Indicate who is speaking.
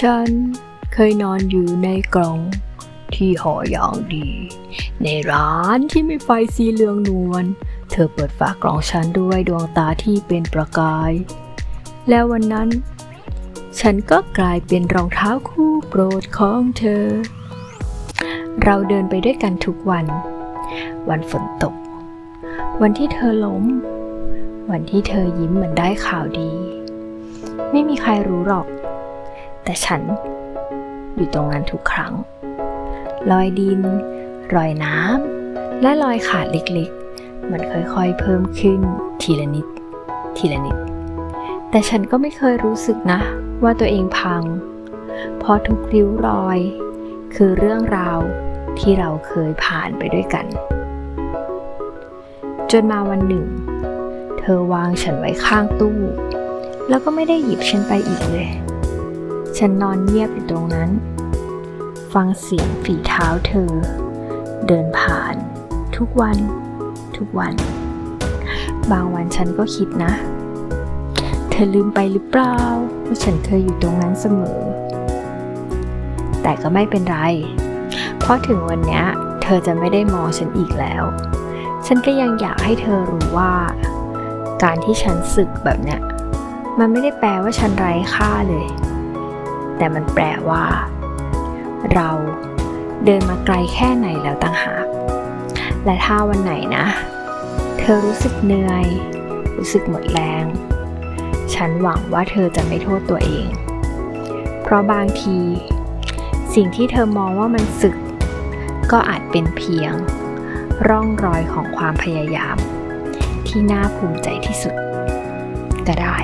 Speaker 1: ฉันเคยนอนอยู่ในกล่องที่ห่ออย่างดี ในร้านที่มีไฟสีเหลืองนวล เธอเปิดฝากล่องฉันด้วยดวงตาที่เป็นประกาย แล้ววันนั้น ฉันก็กลายเป็นรองเท้าคู่โปรดของเธอ เราเดินไปด้วยกันทุกวัน วันฝนตก วันที่เธอล้ม วันที่เธอยิ้มเหมือนได้ข่าวดี ไม่มีใครรู้หรอก แต่ฉันอยู่ตรงนั้นทุกครั้ง รอยดิน รอยน้ำ และรอยขาดเล็กๆ มันค่อยๆ เพิ่มขึ้นทีละนิด ทีละนิด แต่ฉันก็ไม่เคยรู้สึกนะ ว่าตัวเองพัง เพราะทุกริ้วรอย คือเรื่องราวที่เราเคยผ่านไปด้วยกัน จนมาวันหนึ่ง เธอวางฉันไว้ข้างตู้ แล้วก็ไม่ได้หยิบฉันไปอีกเลย ฉันนอนเงียบอยู่ตรงนั้น ฟังเสียงฝีเท้าเธอ เดินผ่าน ทุกวัน ทุกวัน บางวันฉันก็คิดนะ เธอลืมไปหรือเปล่าว่าฉันเคยอยู่ตรงนั้นเสมอ แต่ก็ไม่เป็นไร เพราะถึงวันนี้เธอจะไม่ได้มองฉันอีกแล้ว ฉันก็ยังอยากให้เธอรู้ว่า การที่ฉันสึกแบบเนี้ยมันไม่ได้แปลว่าฉันไร้ค่าเลย แต่มันแปลว่า เราเดินมาไกลแค่ไหนแล้วต่างหาก และถ้าวันไหนนะ เธอรู้สึกเหนื่อย รู้สึกหมดแรง ฉันหวังว่าเธอจะไม่โทษตัวเอง เพราะบางที สิ่งที่เธอมองว่ามันสึก ก็อาจเป็นเพียง ร่องรอยของความพยายาม ที่น่าภูมิใจที่สุด ก็ได้